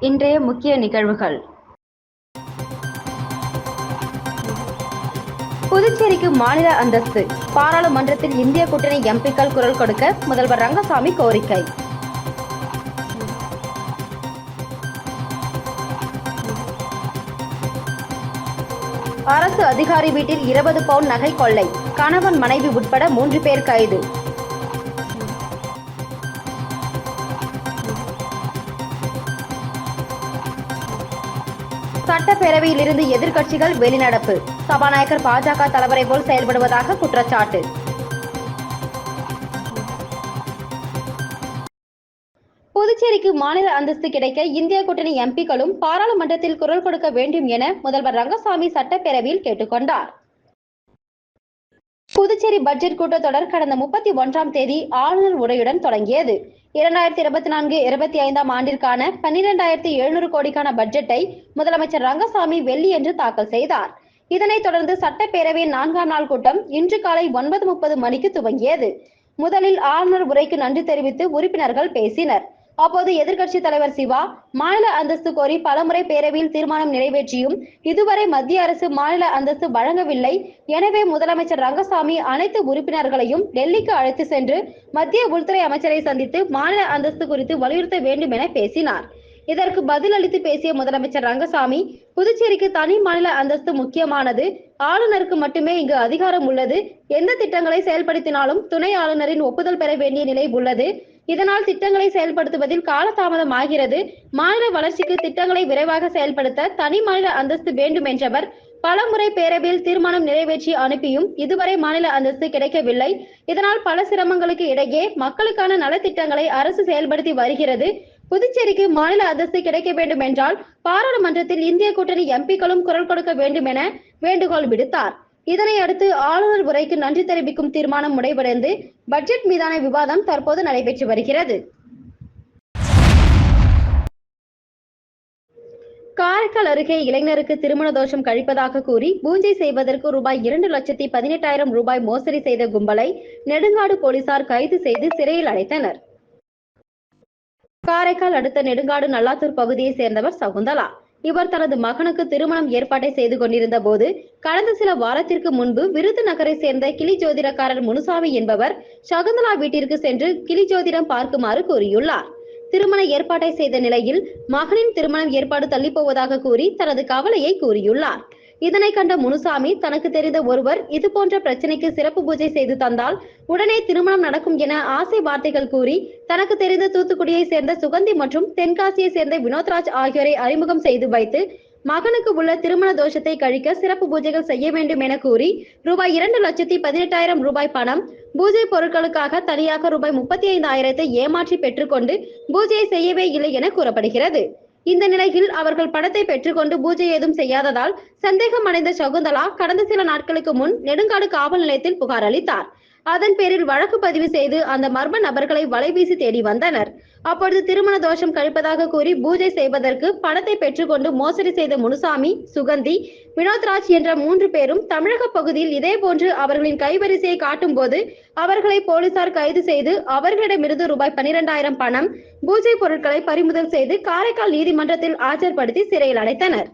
இன்றைய முக்கிய நிகழ்வுகள். புதுச்சேரிக்கு மாநில அந்தஸ்து. பாராளுமன்றத்தில் இந்திய கூட்டணி எம்பிக்கள் குரல் கொடுக்க முதல்வர் ரங்கசாமி கோரிக்கை. அரசு அதிகாரி வீட்டில் இருபது பவுன் நகை கொள்ளை. கணவன் மனைவி உட்பட மூன்று பேர் கைது. சட்டப்பேரவையில் இருந்து எதிர்க்கட்சிகள் வெளிநடப்பு. சபாநாயகர் பாஜக தலைவரை போல் செயல்படுவதாக குற்றச்சாட்டு. புதுச்சேரிக்கு மாநில அந்தஸ்து கிடைக்க இந்திய கூட்டணி எம்பிக்களும் பாராளுமன்றத்தில் குரல் கொடுக்க வேண்டும் என முதல்வர் ரங்கசாமி சட்டப்பேரவையில் கேட்டுக்கொண்டார் புதுச்சேரி பட்ஜெட் கூட்டத்தொடர் கடந்த முப்பத்தி ஒன்றாம் தேதி ஆளுநர் உரையுடன் தொடங்கியது. இரண்டாயிரத்தி இருபத்தி நான்கு இருபத்தி ஐந்தாம் ஆண்டிற்கான பன்னிரெண்டாயிரத்தி எழுநூறு கோடிக்கான பட்ஜெட்டை முதலமைச்சர் ரங்கசாமி வெள்ளி என்று தாக்கல் செய்தார். இதனைத் தொடர்ந்து சட்டப்பேரவையின் நான்காம் நாள் கூட்டம் இன்று காலை ஒன்பது முப்பது மணிக்கு துவங்கியது. முதலில் ஆளுநர் உரைக்கு நன்றி தெரிவித்து உறுப்பினர்கள் பேசினர். அப்போது எதிர்கட்சி தலைவர் சிவா மாநில அந்தஸ்து கோரி பலமுறை பேரவையில் தீர்மானம் நிறைவேற்றியும் இதுவரை மத்திய அரசு மாநில அந்தஸ்து வழங்கவில்லை. எனவே முதலமைச்சர் ரங்கசாமி அனைத்து உறுப்பினர்களையும் டெல்லிக்கு அழைத்து சென்று மத்திய உள்துறை அமைச்சரை சந்தித்து மாநில அந்தஸ்து குறித்து வலியுறுத்த வேண்டும் என பேசினார். இதற்கு பதிலளித்து பேசிய முதலமைச்சர் ரங்கசாமி புதுச்சேரிக்கு தனி மாநில அந்தஸ்து முக்கியமானது ஆளுநருக்கு மட்டுமே இங்கு அதிகாரம் உள்ளது எந்த திட்டங்களை செயல்படுத்தினாலும் துணை ஆளுநரின் ஒப்புதல் பெற வேண்டிய நிலை உள்ளது இதனால் திட்டங்களை செயல்படுத்துவதில் காலதாமதம் ஆகிறது மாநில வளர்ச்சிக்கு திட்டங்களை விரைவாக செயல்படுத்த தனி மாநில அந்தஸ்து வேண்டும் என்றவர் பலமுறை பேரவையில் தீர்மானம் நிறைவேற்றி அனுப்பியும் இதுவரை மாநில அந்தஸ்து கிடைக்கவில்லை. இதனால் பல சிரமங்களுக்கு இடையே மக்களுக்கான நலத்திட்டங்களை அரசு செயல்படுத்தி வருகிறது. புதுச்சேரிக்கு மாநில அந்தஸ்து கிடைக்க வேண்டும் என்றால் பாராளுமன்றத்தில் இந்திய கூட்டணி எம்பிக்களும் குரல் கொடுக்க வேண்டும் என வேண்டுகோள் விடுத்தார். இதனை அடுத்து ஆளுநர் உரைக்கு நன்றி தெரிவிக்கும் தீர்மானம் முடிவடைந்து பட்ஜெட் மீதான விவாதம் தற்போது நடைபெற்று வருகிறது. காரைக்கால் அருகே இளைஞருக்கு திருமண தோஷம் கழிப்பதாக கூறி பூஜை செய்வதற்கு ரூபாய் இரண்டு லட்சத்தி பதினெட்டாயிரம் ரூபாய் மோசடி செய்த கும்பலை நெடுங்காடு போலீசார் கைது செய்து சிறையில் அடைத்தனர். காரைக்கால் அடுத்த நெடுங்காடு நல்லாத்தூர் பகுதியை சேர்ந்தவர் சகுந்தலா. இவர் தனது மகனுக்கு திருமணம் ஏற்பாட்டை செய்து கொண்டிருந்த போது கடந்த சில வாரத்திற்கு முன்பு விருதுநகரை சேர்ந்த கிளி ஜோதிடக்காரர் முனுசாமி என்பவர் சகுந்தலா வீட்டிற்கு சென்று கிளி ஜோதிடம் பார்க்குமாறு கூறியுள்ளார். திருமண ஏற்பாட்டை செய்த நிலையில் மகனின் திருமணம் ஏற்பாடு தள்ளிப்போவதாக கூறி தனது கவலையை கூறியுள்ளார். இதனை கண்ட முனுசாமி தனக்கு தெரிந்த ஒருவர் இது போன்ற பிரச்சனைக்கு சிறப்பு பூஜை செய்து தந்தால் உடனே திருமணம் நடக்கும் என ஆசை வார்த்தைகள் கூறி தனக்கு தெரிந்த தூத்துக்குடியை சேர்ந்த சுகந்தி மற்றும் தென்காசியை சேர்ந்த வினோத்ராஜ் ஆகியோரை அறிமுகம் செய்து வைத்து மகனுக்கு உள்ள திருமண தோஷத்தை கழிக்க சிறப்பு பூஜைகள் செய்ய வேண்டும் என கூறி ரூபாய் இரண்டு லட்சத்தி பதினெட்டாயிரம் ரூபாய் பணம் பூஜை பொருட்களுக்காக தனியாக ரூபாய் முப்பத்தி ஐந்து ஆயிரத்தை ஏமாற்றி பெற்றுக்கொண்டு பூஜையை செய்யவே இல்லை என கூறப்படுகிறது. இந்த நிலையில் அவர்கள் படத்தை பெற்றுக்கொண்டு பூஜை ஏதும் செய்யாததால் சந்தேகம் அடைந்த சகுந்தலா கடந்த சில நாட்களுக்கு முன் நெடுங்காடு காவல் நிலையத்தில் புகார் அளித்தார். அதன் பேரில் வழக்கு பதிவு செய்து அந்த மர்ம நபர்களை வலைவீசி தேடி வந்தனர். அப்பொழுது திருமண தோஷம் கழிப்பதாக கூறி பூஜை செய்வதற்கு பணத்தை பெற்றுக்கொண்டு மோசடி செய்த முனுசாமி சுகந்தி வினோத்ராஜ் என்ற மூன்று பேரும் தமிழக பகுதியில் இதே போன்று அவர்களின் கைவரிசையை காட்டும் போது அவர்களை போலீசார் கைது செய்து அவர்களிடமிருந்து ரூபாய் பனிரெண்டாயிரம் பணம் பூஜை பொருட்களை பறிமுதல் செய்து காரைக்கால் நீதிமன்றத்தில் ஆஜர்படுத்தி சிறையில் அடைத்தனர்.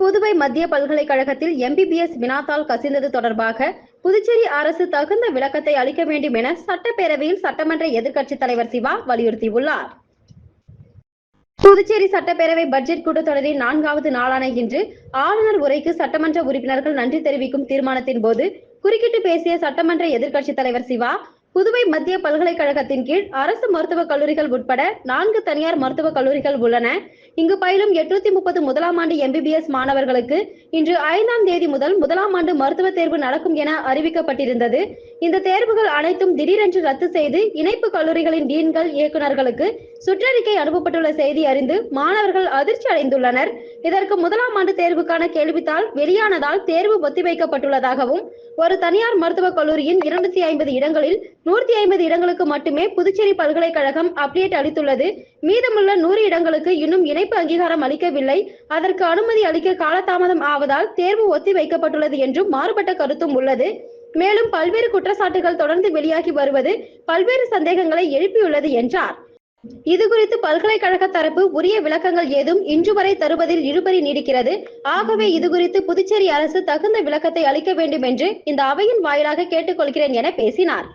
புதுவை மத்திய பல்கலைக்கழகத்தில் எம்பிபிஎஸ் வினாத்தால் கசிந்தது தொடர்பாக புதுச்சேரி அரசு தகுந்த விளக்கத்தை அளிக்க வேண்டும் என சட்டப்பேரவையில் சட்டமன்ற எதிர்க்கட்சித் தலைவர் சிவா வலியுறுத்தியுள்ளார். புதுச்சேரி சட்டப்பேரவை பட்ஜெட் கூட்டத்தொடரின் நான்காவது நாளான இன்று ஆளுநர் உரைக்கு சட்டமன்ற உறுப்பினர்கள் நன்றி தெரிவிக்கும் தீர்மானத்தின் போது குறுக்கிட்டு பேசிய சட்டமன்ற எதிர்க்கட்சித் தலைவர் சிவா புதுவை மத்திய பல்கலைக்கழகத்தின் கீழ் அரசு மருத்துவக் கல்லூரிகள் உட்பட நான்கு தனியார் மருத்துவக் கல்லூரிகள் உள்ளன. இங்கு பயிலும் எட்நூத்தி முப்பது முதலாம் ஆண்டு எம்பிபிஎஸ் மாணவர்களுக்கு இன்று ஐந்தாம் தேதி முதல் முதலாம் ஆண்டு மருத்துவ தேர்வு நடக்கும் என அறிவிக்கப்பட்டிருந்தது. இந்த தேர்வுகள் அனைத்தும் திடீரென்று ரத்து செய்து இணைப்பு கல்லூரிகளின் டீன்கள் இயக்குநர்களுக்கு சுற்றறிக்கை அனுப்பப்பட்டுள்ள செய்தி அறிந்து மாணவர்கள் அதிர்ச்சி அடைந்துள்ளனர். இதற்கு முதலாம் ஆண்டு தேர்வுக்கான கேள்வித்தாள் வெளியானதால் தேர்வு ஒத்திவைக்கப்பட்டுள்ளதாகவும் ஒரு தனியார் மருத்துவக் கல்லூரியின் இருநூத்தி ஐம்பது இடங்களில் நூற்றி ஐம்பது இடங்களுக்கு மட்டுமே புதுச்சேரி பல்கலைக்கழகம் அப்டேட் அளித்துள்ளது. மீதமுள்ள நூறு இடங்களுக்கு இன்னும் இணைப்பு அங்கீகாரம் அளிக்கவில்லை. அதற்கு அனுமதி அளிக்க காலதாமதம் ஆவதால் தேர்வு ஒத்தி வைக்கப்பட்டுள்ளது என்றும் மாறுபட்ட கருத்தும் உள்ளது. மேலும் பல்வேறு குற்றச்சாட்டுகள் தொடர்ந்து வெளியாகி வருவது பல்வேறு சந்தேகங்களை எழுப்பியுள்ளது என்றார். இது குறித்து பல்கலைக்கழக தரப்பு உரிய விளக்கங்கள் ஏதும் இன்று வரை தருவதில் இழுபறி நீடிக்கிறது. ஆகவே இது குறித்து புதுச்சேரி அரசு தகுந்த விளக்கத்தை அளிக்க வேண்டும் என்று இந்த அவையின் வாயிலாக கேட்டுக்கொள்கிறேன் என பேசினார்.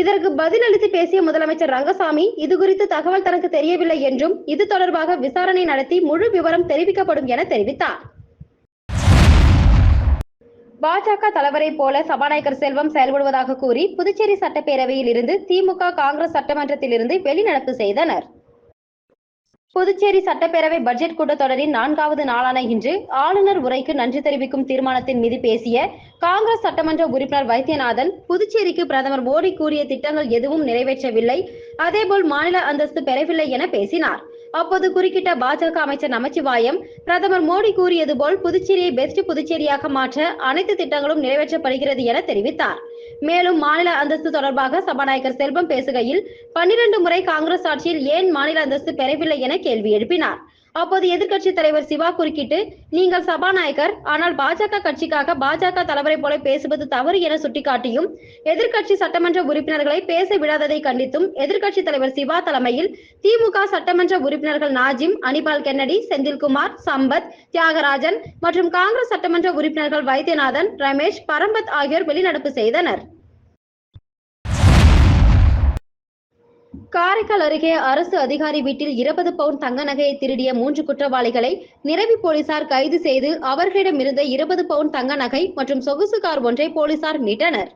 இதற்கு பதிலளித்து பேசிய முதலமைச்சர் ரங்கசாமி இது குறித்து தகவல் தனக்கு தெரியவில்லை என்றும் இது தொடர்பாக விசாரணை நடத்தி முழு விவரம் தெரிவிக்கப்படும் என தெரிவித்தார். பாஜக தலைவரை போல சபாநாயகர் செல்வம் செயல்படுவதாக கூறி புதுச்சேரி சட்டப்பேரவையில் இருந்து திமுக காங்கிரஸ் சட்டமன்றத்திலிருந்து வெளிநடப்பு செய்தனர். புதுச்சேரி சட்டப்பேரவை பட்ஜெட் கூட்டத்தொடரின் நான்காவது நாளான இன்று ஆளுநர் உரைக்கு நன்றி தெரிவிக்கும் தீர்மானத்தின் மீது பேசிய காங்கிரஸ் சட்டமன்ற உறுப்பினர் வைத்தியநாதன் புதுச்சேரிக்கு பிரதமர் மோடி கூறிய திட்டங்கள் எதுவும் நிறைவேற்றவில்லை அதேபோல் மாநில அந்தஸ்து பெறவில்லை என பேசினார். அப்போது குறுக்கிட்ட பாஜக அமைச்சர் நமச்சிவாயம் பிரதமர் மோடி கூறியது போல் புதுச்சேரியை பெஸ்ட் புதுச்சேரியாக மாற்ற அனைத்து திட்டங்களும் நிறைவேற்றப்படுகிறது என தெரிவித்தார். மேலும் மாநில அந்தஸ்து தொடர்பாக சபாநாயகர் செல்வம் பேசுகையில் பன்னிரண்டு முறை காங்கிரஸ் ஆட்சியில் ஏன் மாநில அந்தஸ்து பெறவில்லை என கேள்வி எழுப்பினார். அப்போது எதிர்க்கட்சி தலைவர் சிவா குறுக்கிட்டு நீங்கள் சபாநாயகர் ஆனால் பாஜக கட்சிக்காக பாஜக தலைவரை போல பேசுவது தவறு என சுட்டிக்காட்டியும் எதிர்க்கட்சி சட்டமன்ற உறுப்பினர்களை பேச விடாததை கண்டித்தும் எதிர்க்கட்சி தலைவர் சிவா தலைமையில் திமுக சட்டமன்ற உறுப்பினர்கள் நாஜிம் அனிபால் கென்னடி செந்தில்குமார் சம்பத் தியாகராஜன் மற்றும் காங்கிரஸ் சட்டமன்ற உறுப்பினர்கள் வைத்தியநாதன் ரமேஷ் பரம்பத் ஆகியோர் வெளிநடப்பு செய்தனர். காரைக்கால் அருகே அரசு அதிகாரி வீட்டில் இருபது பவுன் தங்க நகையை திருடிய மூன்று குற்றவாளிகளை நிரவி போலீசார் கைது செய்து அவர்களிடமிருந்த இருபது பவுன் தங்க நகை மற்றும் சொகுசு கார் ஒன்றை போலீசார் மீட்டனர்.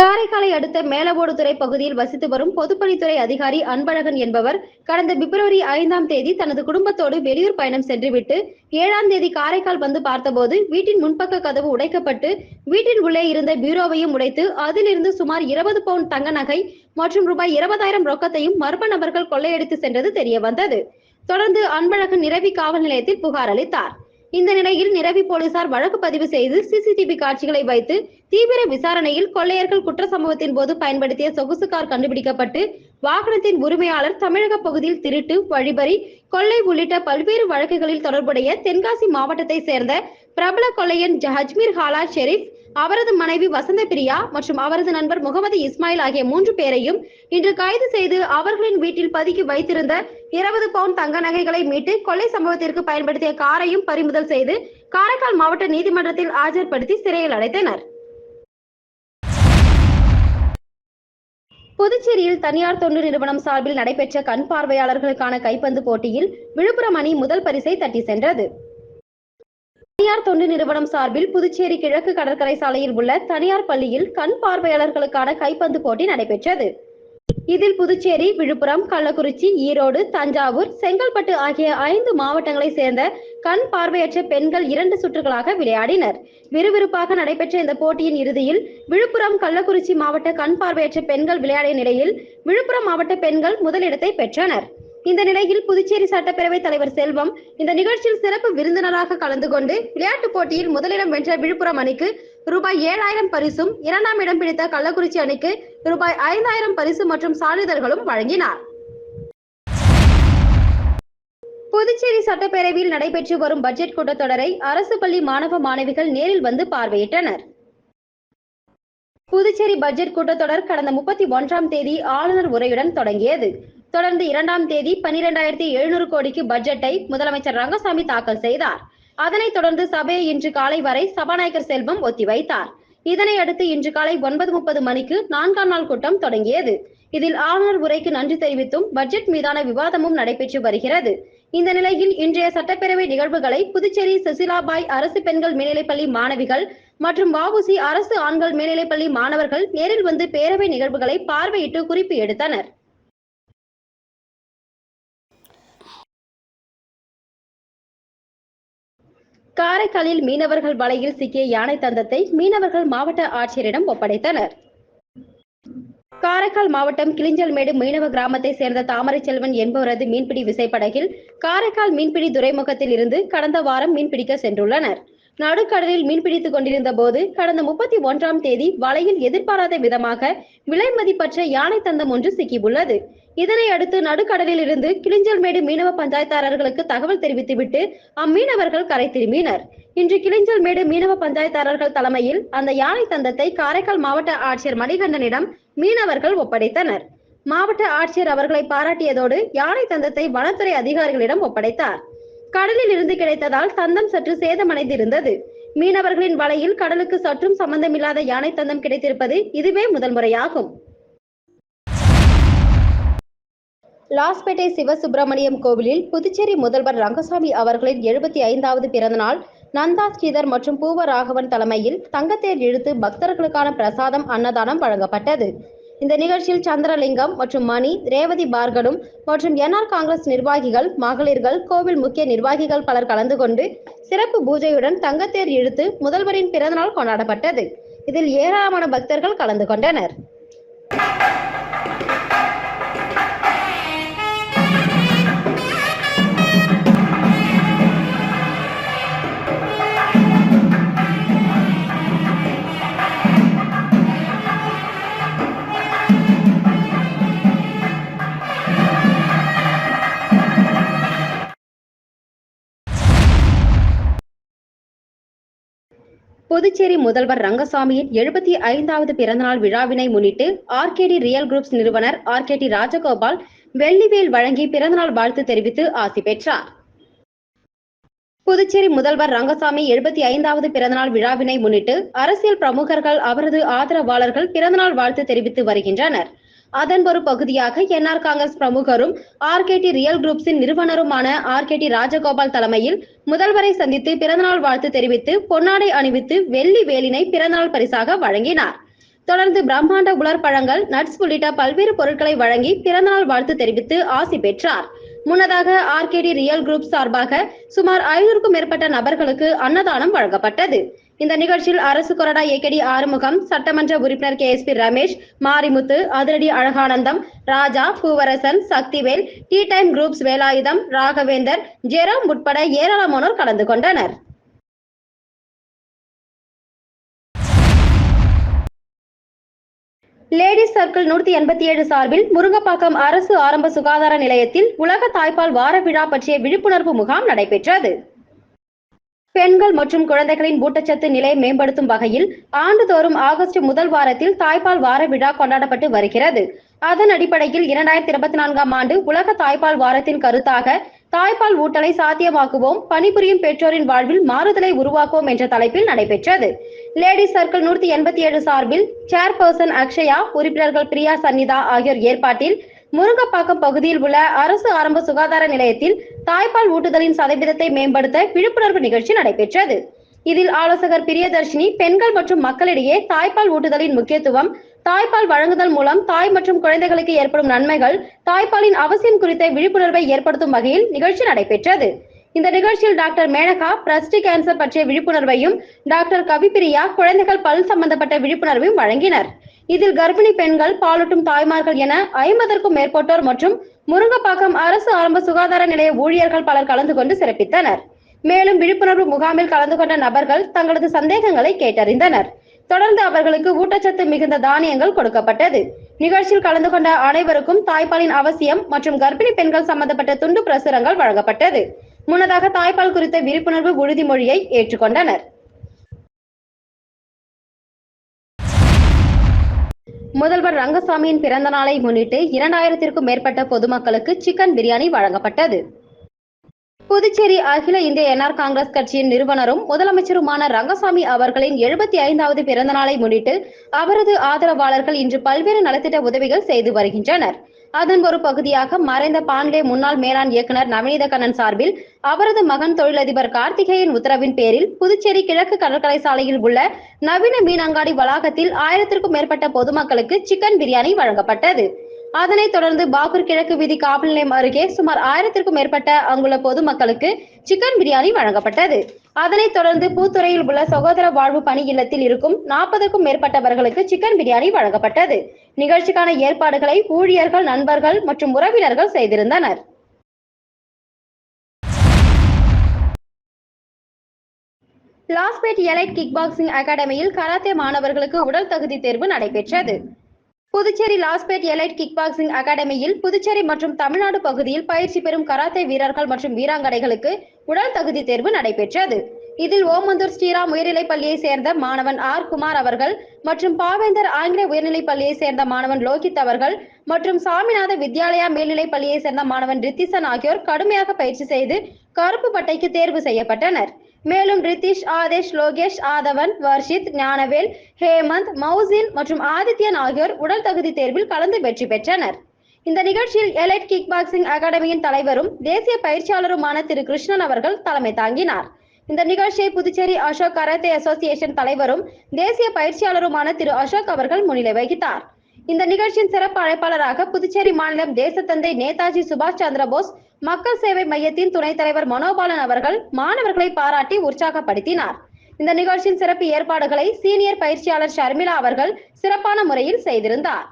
காரைக்காலை அடுத்த மேலவோடுதுறை பகுதியில் வசித்து வரும் பொதுப்பணித்துறை அதிகாரி அன்பழகன் என்பவர் கடந்த பிப்ரவரி ஐந்தாம் தேதி தனது குடும்பத்தோடு வெளியூர் பயணம் சென்றுவிட்டு ஏழாம் தேதி காரைக்கால் வந்து பார்த்தபோது வீட்டின் முன்பக்க கதவு உடைக்கப்பட்டு வீட்டின் உள்ளே இருந்த பீரோவையும் உடைத்து அதிலிருந்து சுமார் இருபது பவுன் தங்க நகை மற்றும் ரூபாய் இருபதாயிரம் ரொக்கத்தையும் மர்ம நபர்கள் கொள்ளையடித்து சென்றது தெரிய வந்தது தொடர்ந்து அன்பழகன் நிரவி காவல் நிலையத்தில் புகார் அளித்தார். இந்த நிலையில் நிரவி போலீசார் வழக்கு பதிவு செய்து சிசிடிவி காட்சிகளை வைத்து தீவிர விசாரணையில் கொள்ளையர்கள் குற்ற சம்பவத்தின் போது பயன்படுத்திய சொகுசு கார் கண்டுபிடிக்கப்பட்டு வாகனத்தின் உரிமையாளர் தமிழக பகுதியில் திருட்டு வழிபறி கொள்ளை உள்ளிட்ட பல்வேறு வழக்குகளில் தொடர்புடைய தென்காசி மாவட்டத்தை சேர்ந்த பிரபல கொள்ளையன் ஜஹஜ்மீர் ஹாலா ஷெரீப் அவரது மனைவி வசந்த பிரியா மற்றும் அவரது நண்பர் முகமது இஸ்மாயில் ஆகிய மூன்று பேரையும் இன்று கைது செய்து அவர்களின் வீட்டில் பதுக்கி வைத்திருந்த இருபது பவுன் தங்க நகைகளை மீட்டு கொள்ளை சம்பவத்திற்கு பயன்படுத்திய காரையும் பறிமுதல் செய்து காரைக்கால் மாவட்ட நீதிமன்றத்தில் ஆஜர்படுத்தி சிறையில் அடைத்தனர். புதுச்சேரியில் தனியார் தொண்டு நிறுவனம் சார்பில் நடைபெற்ற கண் பார்வையாளர்களுக்கான கைப்பந்து போட்டியில் விழுப்புரம் அணி முதல் பரிசை தட்டி சென்றது. தனியார் தொண்டு நிறுவனம் சார்பில் புதுச்சேரி கிழக்கு கடற்கரை சாலையில் உள்ள தனியார் பள்ளியில் கண் பார்வையாளர்களுக்கான கைப்பந்து போட்டி நடைபெற்றது. இதில் புதுச்சேரி விழுப்புரம் கள்ளக்குறிச்சி ஈரோடு தஞ்சாவூர் செங்கல்பட்டு ஆகிய ஐந்து மாவட்டங்களைச் சேர்ந்த கண் பார்வையற்ற பெண்கள் இரண்டு சுற்றுகளாக விளையாடினர். விறுவிறுப்பாக நடைபெற்ற இந்த போட்டியின் இறுதியில் விழுப்புரம் கள்ளக்குறிச்சி மாவட்ட கண் பார்வையற்ற பெண்கள் விளையாடிய நிலையில் விழுப்புரம் மாவட்ட பெண்கள் முதலிடத்தை பெற்றனர். இந்த நிலையில் புதுச்சேரி சட்டப்பேரவை தலைவர் செல்வம் இந்த நிகழ்ச்சியில் சிறப்பு விருந்தினராக கலந்து கொண்டு விளையாட்டுப் போட்டியில் முதலிடம் வென்ற விழுப்புரம் அணிக்கு ரூபாய் ஏழாயிரம் பரிசும் இரண்டாம் இடம் பிடித்த கள்ளக்குறிச்சி அணிக்கு ரூபாய் ஐந்தாயிரம் பரிசு மற்றும் சான்றிதழ்களும் வழங்கினார். புதுச்சேரி சட்டப்பேரவையில் நடைபெற்று வரும் பட்ஜெட் கூட்டத்தொடரை அரசு பள்ளி மாணவ மாணவிகள் நேரில் வந்து பார்வையிட்டனர். புதுச்சேரி பட்ஜெட் கூட்டத்தொடர் கடந்த முப்பத்தி ஒன்றாம் தேதி ஆளுநர் உரையுடன் தொடங்கியது. தொடர்ந்து இரண்டாம் தேதி பனிரெண்டாயிரத்தி எழுநூறு கோடிக்கு பட்ஜெட்டை முதலமைச்சர் ரங்கசாமி தாக்கல் செய்தார். அதனைத் தொடர்ந்து சபையை இன்று காலை வரை சபாநாயகர் செல்வம் ஒத்திவைத்தார். இதனை அடுத்து இன்று காலை ஒன்பது முப்பது மணிக்கு நான்காம் நாள் கூட்டம் தொடங்கியது. இதில் ஆளுநர் உரைக்கு நன்றி தெரிவித்தும் பட்ஜெட் மீதான விவாதமும் நடைபெற்று வருகிறது. இந்த நிலையில் இன்றைய சட்டப்பேரவை நிகழ்வுகளை புதுச்சேரி சுசிலாபாய் அரசு பெண்கள் மேல்நிலைப்பள்ளி மாணவிகள் மற்றும் வாவுசி அரசு ஆண்கள் மேல்நிலைப்பள்ளி மாணவர்கள் நேரில் வந்து பேரவை நிகழ்வுகளை பார்வையிட்டு குறிப்பு எடுத்தனர். காரைக்காலில் மீனவர்கள் வலையில் சிக்கிய யானை தந்தத்தை மீனவர்கள் மாவட்ட ஆட்சியரிடம் ஒப்படைத்தனர். காரைக்கால் மாவட்டம் கிளிஞ்சல்மேடு மீனவ கிராமத்தை சேர்ந்த தாமரை செல்வன் என்பவரது மீன்பிடி விசைப்படகில் காரைக்கால் மீன்பிடி துறைமுகத்தில் இருந்து கடந்த வாரம் மீன்பிடிக்க சென்றுள்ளனர். நடுக்கடலில் மீன்பிடித்துக் கொண்டிருந்த போது கடந்த முப்பத்தி ஒன்றாம் தேதி வலையில் எதிர்பாராத விதமாக விலை மதிப்பற்ற யானை தந்தம் ஒன்று சிக்கியுள்ளது. இதனை அடுத்து நடுக்கடலில் இருந்து கிளிஞ்சல்மேடு மீனவ பஞ்சாயத்தாரர்களுக்கு தகவல் தெரிவித்துவிட்டு அம்மீனவர்கள் கரை திரும்பினர். இன்று கிளிஞ்சல்மேடு மீனவ பஞ்சாயத்தாரர்கள் தலைமையில் அந்த யானை தந்தத்தை காரைக்கால் மாவட்ட ஆட்சியர் மணிகண்டனிடம் மீனவர்கள் ஒப்படைத்தனர். மாவட்ட ஆட்சியர் அவர்களை பாராட்டியதோடு யானை தந்தத்தை வனத்துறை அதிகாரிகளிடம் ஒப்படைத்தார். கடலில் இருந்து கிடைத்ததால் தந்தம் சற்று சேதமடைந்திருந்தது. மீனவர்களின் வலையில் கடலுக்கு சற்றும் சம்பந்தமில்லாத யானை தந்தம் கிடைத்திருப்பது இதுவே முதல் முறையாகும். லாஸ்பேட்டை சிவசுப்பிரமணியம் கோவிலில் புதுச்சேரி முதல்வர் ரங்கசாமி அவர்களின் எழுபத்தி ஐந்தாவது பிறந்தநாள் நந்தா ஸ்ரீதர் மற்றும் பூவராகவன் தலைமையில் தங்கத்தேர் இழுத்து பக்தர்களுக்கான பிரசாதம் அன்னதானம் வழங்கப்பட்டது. இந்த நிகழ்ச்சியில் சந்திரலிங்கம் மற்றும் மணி ரேவதி பார்கடும் மற்றும் என்ஆர் காங்கிரஸ் நிர்வாகிகள் மகளிர்கள் கோவில் முக்கிய நிர்வாகிகள் பலர் கலந்து கொண்டு சிறப்பு பூஜையுடன் தங்கத்தேர் இழுத்து முதல்வரின் பிறந்தநாள் கொண்டாடப்பட்டது. இதில் ஏராளமான பக்தர்கள் கலந்து கொண்டனர். புதுச்சேரி முதல்வர் ரங்கசாமியின் எழுபத்தி ஐந்தாவது பிறந்தநாள் விழாவினை முன்னிட்டு ஆர்கேடி ரியல் குரூப்ஸ் நிறுவனர் ஆர்கேடி ராஜகோபால் வெள்ளிவேல் வழங்கி பிறந்தநாள் வாழ்த்து தெரிவித்து ஆசி பெற்றார். புதுச்சேரி முதல்வர் ரங்கசாமி எழுபத்தி ஐந்தாவது பிறந்தநாள் விழாவினை முன்னிட்டு அரசியல் பிரமுகர்கள் அவரது ஆதரவாளர்கள் பிறந்தநாள் வாழ்த்து தெரிவித்து வருகின்றனர். அதன் ஒரு பகுதியாக என்ஆர் காங்கிரஸ் பிரமுகரும் ஆர்கேடி ரியல் குரூப்ஸின் நிறுவனருமான ஆர்கேடி ராஜகோபால் தலைமையில் முதல்வரை சந்தித்து பிறந்தநாள் வாழ்த்து தெரிவித்து பொன்னாடை அணிவித்து வெள்ளி வேலினை பிறந்தநாள் பரிசாக வழங்கினார். தொடர்ந்து பிரம்மாண்ட உலர் பழங்கள் நட்ஸ் உள்ளிட்ட பல்வேறு பொருட்களை வழங்கி பிறந்தநாள் வாழ்த்து தெரிவித்து ஆசி பெற்றார். முன்னதாக ஆர்கேடி ரியல் குரூப் சார்பாக சுமார் ஐநூறுக்கும் மேற்பட்ட நபர்களுக்கு அன்னதானம் வழங்கப்பட்டது. இந்த நிகழ்ச்சியில் அரசு கொறடா ஏகடி ஆறுமுகம் சட்டமன்ற உறுப்பினர் K S B Ramesh Marimuthu அதிரடி Alaganandam Raja Poovarasan Sakthivel tea time groups Velayutham Raghavendar Jerome உட்பட ஏராளமானோர் கலந்து கொண்டனர். லேடிஸ் சர்க்கிள் நூற்றி எண்பத்தி ஏழு சார்பில் முருங்கப்பாக்கம் அரசு ஆரம்ப சுகாதார நிலையத்தில் உலக தாய்ப்பால் வார விழா பற்றிய விழிப்புணர்வு முகாம் நடைபெற்றது. பெண்கள் மற்றும் குழந்தைகளின் ஊட்டச்சத்து நிலையை மேம்படுத்தும் வகையில் ஆண்டுதோறும் ஆகஸ்ட் முதல் வாரத்தில் தாய்ப்பால் வார விழா கொண்டாடப்பட்டு வருகிறது. அதன் அடிப்படையில் இரண்டாயிரத்தி இருபத்தி நான்காம் ஆண்டு உலக தாய்ப்பால் வாரத்தின் கருத்தாக தாய்ப்பால் ஊட்டலை சாத்தியமாக்குவோம் பணிபுரியும் பெற்றோரின் வாழ்வில் மாறுதலை உருவாக்குவோம் என்ற தலைப்பில் நடைபெற்றது. லேடி சர்க்கிள் நூற்றி எண்பத்தி ஏழு சார்பில் சேர்பர்சன் அக்ஷயா உறுப்பினர்கள் பிரியா சன்னிதா ஆகியோர் ஏற்பாட்டில் முருங்கப்பாக்கம் பகுதியில் உள்ள அரசு ஆரம்ப சுகாதார நிலையத்தில் தாய்ப்பால் ஊட்டுதலின் சதவீதத்தை மேம்படுத்த விழிப்புணர்வு நிகழ்ச்சி நடைபெற்றது. இதில் ஆலோசகர் பிரியதர்ஷினி பெண்கள் மற்றும் மக்களிடையே தாய்ப்பால் ஊட்டுதலின் முக்கியத்துவம் தாய்ப்பால் வழங்குதல் மூலம் தாய் மற்றும் குழந்தைகளுக்கு ஏற்படும் நன்மைகள் தாய்ப்பாலின் அவசியம் குறித்த விழிப்புணர்வை ஏற்படுத்தும் வகையில் நிகழ்ச்சி நடைபெற்றது. இந்த நிகழ்ச்சியில் டாக்டர் மேனகா பிரஸ்டி கேன்சர் பற்றிய விழிப்புணர்வையும் டாக்டர் கவிப்பிரியா குழந்தைகள் பல் சம்பந்தப்பட்ட விழிப்புணர்வையும் வழங்கினர். இதில் கர்ப்பிணி பெண்கள் பாலூட்டும் தாய்மார்கள் என ஐம்பதற்கும் மேற்பட்டோர் மற்றும் முருங்கப்பாக்கம் அரசு ஆரம்ப சுகாதார நிலைய ஊழியர்கள் பலர் கலந்து கொண்டு சிறப்பித்தனர். மேலும் விழிப்புணர்வு முகாமில் கலந்து கொண்ட நபர்கள் தங்களது சந்தேகங்களை கேட்டறிந்தனர். தொடர்ந்து அவர்களுக்கு ஊட்டச்சத்து மிகுந்த தானியங்கள் கொடுக்கப்பட்டது. நிகழ்ச்சியில் கலந்து கொண்ட அனைவருக்கும் தாய்ப்பாலின் அவசியம் மற்றும் கர்ப்பிணி பெண்கள் சம்பந்தப்பட்ட துண்டு பிரசுரங்கள் வழங்கப்பட்டது. முன்னதாக தாய்ப்பால் குறித்த விழிப்புணர்வு உறுதிமொழியை ஏற்றுக்கொண்டனர். முதல்வர் ரங்கசாமியின் பிறந்த நாளை முன்னிட்டு இரண்டாயிரத்திற்கும் மேற்பட்ட பொதுமக்களுக்கு சிக்கன் பிரியாணி வழங்கப்பட்டது. புதுச்சேரி அகில இந்திய என்ஆர் காங்கிரஸ் கட்சியின் நிறுவனரும் முதலமைச்சருமான ரங்கசாமி அவர்களின் எழுபத்தி ஐந்தாவது பிறந்த நாளை முன்னிட்டு அவரது ஆதரவாளர்கள் இன்று பல்வேறு நலத்திட்ட உதவிகள் செய்து வருகின்றனர். அதன் ஒரு பகுதியாக மறைந்த பாண்லே முன்னாள் மேலாண் இயக்குனர் நவநீத கண்ணன் சார்பில் அவரது மகன் தொழிலதிபர் கார்த்திகேயன் உத்தரவின் பேரில் புதுச்சேரி கிழக்கு கடற்கரை சாலையில் உள்ள நவீன மீன் அங்காடி வளாகத்தில் ஆயிரத்திற்கும் மேற்பட்ட பொதுமக்களுக்கு சிக்கன் பிரியாணி வழங்கப்பட்டது. அதனைத் தொடர்ந்து பாகூர் கிழக்கு வீதி காவல் நிலையம் அருகே சுமார் ஆயிரத்திற்கும் மேற்பட்ட அங்குள்ள பொதுமக்களுக்கு சிக்கன் பிரியாணி வழங்கப்பட்டது. அதனைத் தொடர்ந்து பூத்துறையில் உள்ள சகோதர வாழ்வு பணி இல்லத்தில் இருக்கும் நாற்பதுக்கும் மேற்பட்டவர்களுக்கு சிக்கன் பிரியாணி வழங்கப்பட்டது. நிகழ்ச்சிக்கான ஏற்பாடுகளை ஊழியர்கள் நண்பர்கள் மற்றும் உறவினர்கள் செய்திருந்தனர். லாஸ்பேட் எலைட் கிக் பாக்ஸிங் அகாடமியில் கராத்தே மாணவர்களுக்கு உடல் தகுதி தேர்வு நடைபெற்றது. Puducherry Lawspet elite kick boxing அகாடமியில் புதுச்சேரி மற்றும் தமிழ்நாடு பகுதியில் பயிற்சி பெறும் கராத்தே வீரர்கள் மற்றும் வீராங்கனைகளுக்கு உடல் தகுதி தேர்வு நடைபெற்றது. இதில் ஓமந்தூர் ஸ்ரீராம் உயர்நிலைப் பள்ளியை சேர்ந்த மாணவன் ஆர் குமார் அவர்கள் மற்றும் பாவேந்தர் ஆங்கில உயர்நிலைப் பள்ளியை சேர்ந்த மாணவன் லோகித் அவர்கள் மற்றும் சாமிநாத வித்யாலயா மேல்நிலைப் பள்ளியை சேர்ந்த மாணவன் ரித்திசன் ஆகியோர் கடுமையாக பயிற்சி செய்து கருப்பு பட்டைக்கு தேர்வு செய்யப்பட்டனர். மேலும் ரித்திஷ் ஆதேஷ் லோகேஷ் ஆதவன் வர்ஷித் ஞானவேல் ஹேமந்த் மௌசின் மற்றும் ஆதித்யன் ஆகியோர் உடல் தகுதி தேர்வில் கலந்து வெற்றி பெற்றனர். இந்த நிகழ்ச்சியில் எலைட் கிக் பாக்ஸிங் அகாடமியின் தலைவரும் தேசிய பயிற்சியாளருமான திரு கிருஷ்ணன் அவர்கள் தலைமை தாங்கினார். இந்த நிகழ்ச்சியை புதுச்சேரி அசோக் கராத்தே அசோசியேஷன் தலைவரும் தேசிய பயிற்சியாளருமான திரு அசோக் அவர்கள் முன்னிலை வகித்தார். இந்த நிகழ்ச்சியின் சிறப்பு அழைப்பாளராக புதுச்சேரி மாநிலம் தேசத்தந்தை நேதாஜி சுபாஷ் சந்திர போஸ் மக்கள் சேவை மையத்தின் துணைத் தலைவர் மனோபாலன் அவர்கள் மாணவர்களை பாராட்டி உற்சாகப்படுத்தினார். இந்த நிகழ்ச்சியின் சிறப்பு ஏற்பாடுகளை சீனியர் பயிற்சியாளர் ஷர்மிளா அவர்கள் சிறப்பான முறையில் செய்திருந்தார்.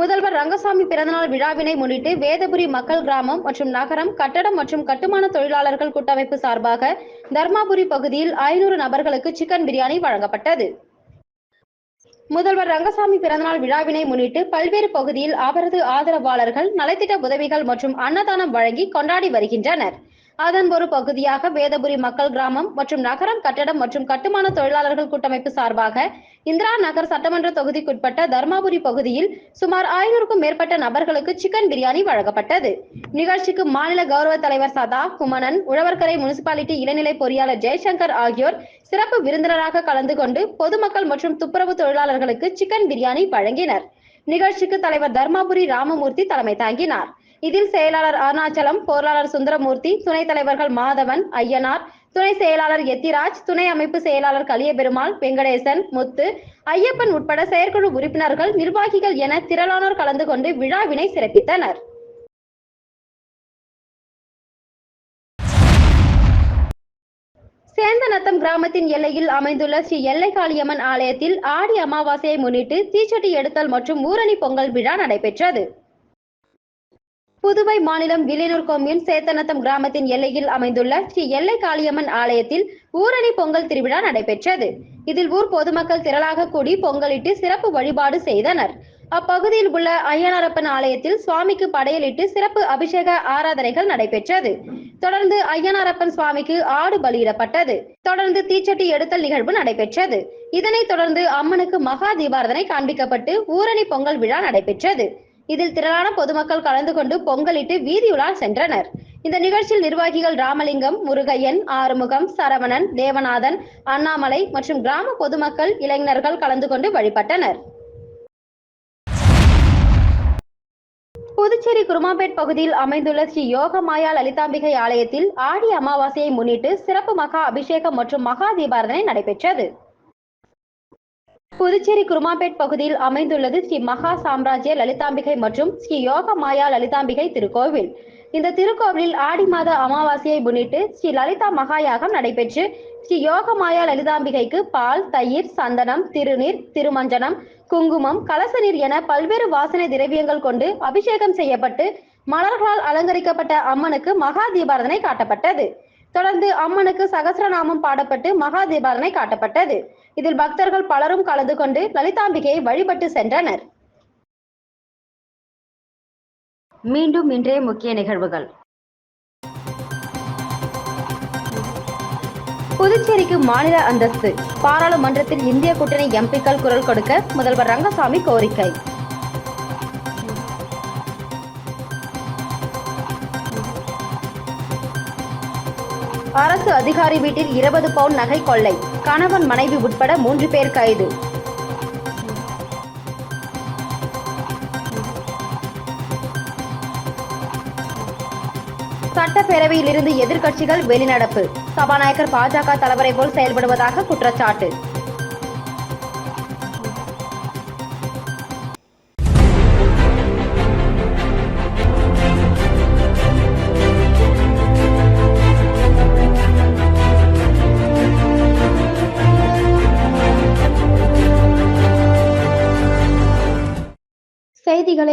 முதல்வர் ரங்கசாமி பிறந்தநாள் விழாவினை முன்னிட்டு வேதபுரி மக்கள் கிராமம் மற்றும் நகரம் கட்டடம் மற்றும் கட்டுமான தொழிலாளர்கள் கூட்டமைப்பு சார்பாக தர்மாபுரி பகுதியில் ஐநூறு நபர்களுக்கு சிக்கன் பிரியாணி வழங்கப்பட்டது. முதல்வர் ரங்கசாமி பிறந்தநாள் விழாவினை முன்னிட்டு பல்வேறு பகுதியில் அவரது ஆதரவாளர்கள் நலத்திட்ட உதவிகள் மற்றும் அன்னதானம் வழங்கி கொண்டாடி வருகின்றனர். அதன் ஒரு பகுதியாக வேதபுரி மக்கள் கிராமம் மற்றும் நகரம் கட்டடம் மற்றும் கட்டுமான தொழிலாளர்கள் கூட்டமைப்பு சார்பாக இந்திரா நகர் சட்டமன்ற தொகுதிக்குட்பட்ட தர்மாபுரி பகுதியில் சுமார் ஆயிரூறுக்கும் மேற்பட்ட நபர்களுக்கு சிக்கன் பிரியாணி வழங்கப்பட்டது. நிகழ்ச்சிக்கு மாநில கௌரவ தலைவர் சதா குமணன் உழவர்கரை முனிசிபாலிட்டி இளநிலை பொறியாளர் ஜெய்சங்கர் ஆகியோர் சிறப்பு விருந்தினராக கலந்து கொண்டு பொதுமக்கள் மற்றும் துப்புரவு தொழிலாளர்களுக்கு சிக்கன் பிரியாணி வழங்கினர். நிகழ்ச்சிக்கு தலைவர் தர்மாபுரி ராமமூர்த்தி தலைமை தாங்கினார். இதில் செயலாளர் அருணாச்சலம் பொருளாளர் சுந்தரமூர்த்தி துணைத் தலைவர்கள் மாதவன் ஐயனார் துணை செயலாளர் எத்திராஜ் துணை அமைப்பு செயலாளர் கலியபெருமாள் வெங்கடேசன் முத்து ஐயப்பன் உட்பட செயற்குழு உறுப்பினர்கள் நிர்வாகிகள் என திரளானோர் கலந்து கொண்டு விழாவினை சிறப்பித்தனர். சேந்தநத்தம் கிராமத்தின் எல்லையில் அமைந்துள்ள ஸ்ரீ எல்லைக்காளியம்மன் ஆலயத்தில் ஆடி அமாவாசையை முன்னிட்டு தீச்சட்டி எடுத்தல் மற்றும் ஊரணி பொங்கல் விழா நடைபெற்றது. புதுவை மாநிலம் வில்லியனூர் கொம்யூன் சேத்தனத்தம் கிராமத்தின் எல்லையில் அமைந்துள்ள ஸ்ரீ எல்லை காளியம்மன் ஆலயத்தில் ஊரணி பொங்கல் திருவிழா நடைபெற்றது. இதில் ஊர் பொதுமக்கள் திரளாக கூடி பொங்கலிட்டு சிறப்பு வழிபாடு செய்தனர். அப்பகுதியில் உள்ள ஐயனாரப்பன் ஆலயத்தில் சுவாமிக்கு படையலிட்டு சிறப்பு அபிஷேக ஆராதனைகள் நடைபெற்றது. தொடர்ந்து ஐயனாரப்பன் சுவாமிக்கு ஆடு பலியிடப்பட்டது. தொடர்ந்து தீச்சட்டி எடுத்தல் நிகழ்வு நடைபெற்றது. இதனைத் தொடர்ந்து அம்மனுக்கு மகா தீபாரதனை காண்பிக்கப்பட்டு ஊரணி பொங்கல் விழா நடைபெற்றது. இதில் திரளான பொதுமக்கள் கலந்து கொண்டு பொங்கலிட்டு வீதியுலா சென்றனர். இந்த நிகழ்ச்சியில் நிர்வாகிகள் ராமலிங்கம் முருகையன் ஆறுமுகம் சரவணன் தேவநாதன் அண்ணாமலை மற்றும் கிராம பொதுமக்கள் இளைஞர்கள் கலந்து கொண்டு வழிபட்டனர். புதுச்சேரி குருமாம்பேட் பகுதியில் அமைந்துள்ள ஸ்ரீ யோகமாயா லலிதாம்பிகை ஆலயத்தில் ஆடி அமாவாசையை முன்னிட்டு சிறப்பு மகா அபிஷேகம் மற்றும் மகா தீபாரதனை நடைபெற்றது. புதுச்சேரி குருமாம்பேட் பகுதியில் அமைந்துள்ளது ஸ்ரீ மகா சாம்ராஜ்ய லலிதாம்பிகை மற்றும் ஸ்ரீ யோக மாயா லலிதாம்பிகை திருக்கோவில். இந்த திருக்கோவிலில் ஆடி மாத அமாவாசையை முன்னிட்டு ஸ்ரீ லலிதா மகாயாகம் நடைபெற்று ஸ்ரீ யோக மாயா லலிதாம்பிகைக்கு பால் தயிர் சந்தனம் திருநீர் திருமஞ்சனம் குங்குமம் கலசநீர் என பல்வேறு வாசனை திரவியங்கள் கொண்டு அபிஷேகம் செய்யப்பட்டு மலர்களால் அலங்கரிக்கப்பட்ட அம்மனுக்கு மகா தீபாரதனை காட்டப்பட்டது. தொடர்ந்து அம்மனுக்கு சகசிரநாமம் பாடப்பட்டு மகா தீபாரனை காட்டப்பட்டது. இதில் பக்தர்கள் பலரும் கலந்து கொண்டு லலிதாம்பிகையை வழிபட்டு சென்றனர். மீண்டும் இன்றைய முக்கிய நிகழ்வுகள். புதுச்சேரிக்கு மாநில அந்தஸ்து. பாராளுமன்றத்தில் இந்திய கூட்டணி எம்பிக்கள் குரல் கொடுக்க முதல்வர் ரங்கசாமி கோரிக்கை. அரசு அதிகாரி வீட்டில் இருபது பவுன் நகை கொள்ளை. கணவன் மனைவி உட்பட மூன்று பேர் கைது. சட்டப்பேரவையில் இருந்து எதிர்க்கட்சிகள் வெளிநடப்பு. சபாநாயகர் பாஜக தலைவரை போல் செயல்படுவதாக குற்றச்சாட்டு.